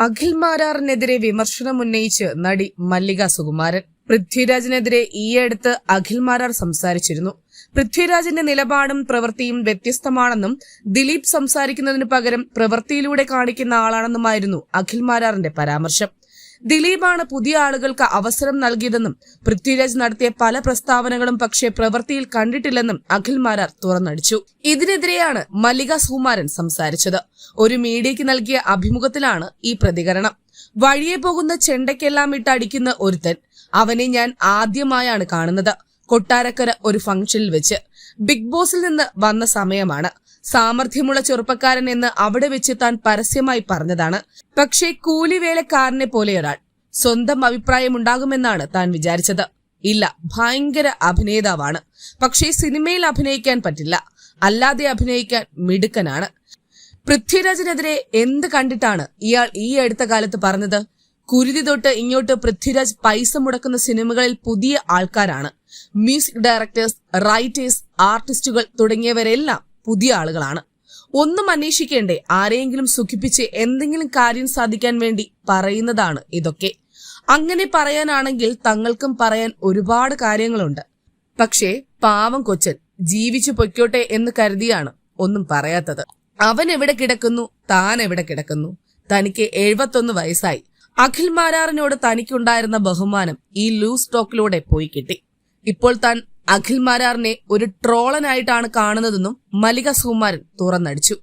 അഖിൽ മാരാറിനെതിരെ വിമർശനമുന്നയിച്ച് നടി മല്ലിക സുകുമാരൻ പൃഥ്വിരാജിനെതിരെ ഈയടുത്ത് അഖിൽ മാരാർ സംസാരിച്ചിരുന്നു. പൃഥ്വിരാജിന്റെ നിലപാടും പ്രവൃത്തിയും വ്യത്യസ്തമാണെന്നും ദിലീപ് സംസാരിക്കുന്നതിനു പകരം പ്രവൃത്തിയിലൂടെ കാണിക്കുന്ന ആളാണെന്നുമായിരുന്നു അഖിൽ മാരാറിന്റെ പരാമർശം. ദിലീപാണ് പുതിയ ആളുകൾക്ക് അവസരം നൽകിയതെന്നും പൃഥ്വിരാജ് നടത്തിയ പല പ്രസ്താവനകളും പക്ഷേ പ്രവൃത്തിയിൽ കണ്ടിട്ടില്ലെന്നും അഖിൽ മാരാർ തുറന്നടിച്ചു. ഇതിനെതിരെയാണ് മല്ലിക സുകുമാരൻ സംസാരിച്ചത്. ഒരു മീഡിയയ്ക്ക് നൽകിയ അഭിമുഖത്തിലാണ് ഈ പ്രതികരണം. വഴിയെ പോകുന്ന ചെണ്ടയ്ക്കെല്ലാം ഇട്ട് അടിക്കുന്ന ഒരുത്തൻ. അവനെ ഞാൻ ആദ്യമായാണ് കാണുന്നത്. കൊട്ടാരക്കര ഒരു ഫംഗ്ഷനിൽ വെച്ച്. ബിഗ് ബോസിൽ നിന്ന് വന്ന സമയമാണ്. സാമർഥ്യമുള്ള ചെറുപ്പക്കാരൻ എന്ന് അവിടെ വെച്ച് താൻ പരസ്യമായി പറഞ്ഞതാണ്. പക്ഷേ കൂലിവേലക്കാരനെ പോലെയൊരാൾ സ്വന്തം സ്വന്തം അഭിപ്രായമുണ്ടാകുമെന്നാണ് താൻ വിചാരിച്ചത്. ഇല്ല ഭയങ്കര അഭിനേതാവാണ്. പക്ഷേ സിനിമയിൽ അഭിനയിക്കാൻ പറ്റില്ല. അല്ലാതെ അഭിനയിക്കാൻ മിടുക്കനാണ്. പൃഥ്വിരാജിനെതിരെ എന്ത് കണ്ടിട്ടാണ് ഇയാൾ ഈ അടുത്ത കാലത്ത് പറഞ്ഞത്? കുരുതി തൊട്ട് ഇങ്ങോട്ട് പൃഥ്വിരാജ് പൈസ മുടക്കുന്ന സിനിമകളിൽ പുതിയ ആൾക്കാരാണ്. മ്യൂസിക് ഡയറക്ടേഴ്സ് റൈറ്റേഴ്സ് ആർട്ടിസ്റ്റുകൾ തുടങ്ങിയവരെല്ലാം പുതിയ ആളുകളാണ്. ഒന്നും അന്വേഷിക്കേണ്ടേ ആരെയെങ്കിലും സുഖിപ്പിച്ച് എന്തെങ്കിലും കാര്യം സാധിക്കാൻ വേണ്ടി പറയുന്നതാണ് ഇതൊക്കെ. അങ്ങനെ പറയാനാണെങ്കിൽ തങ്ങൾക്കും പറയാൻ ഒരുപാട് കാര്യങ്ങളുണ്ട്. പക്ഷേ പാവം കൊച്ചൻ ജീവിച്ചു പൊയ്ക്കോട്ടെ എന്ന് കരുതിയാണ് ഒന്നും പറയാത്തത്. അവൻ എവിടെ കിടക്കുന്നു? താൻ എവിടെ കിടക്കുന്നു? തനിക്ക് എഴുപത്തൊന്ന് വയസ്സായി. അഖിൽ മാരാറിനോട് തനിക്കുണ്ടായിരുന്ന ബഹുമാനം ഈ ലൂസ് ടോക്കിലൂടെ പോയി കിട്ടി. ഇപ്പോൾ താൻ അഖിൽ മാരാറിനെ ഒരു ട്രോളനായിട്ടാണ് കാണുന്നതെന്നും മല്ലിക സുകുമാരൻ തുറന്നടിച്ചു.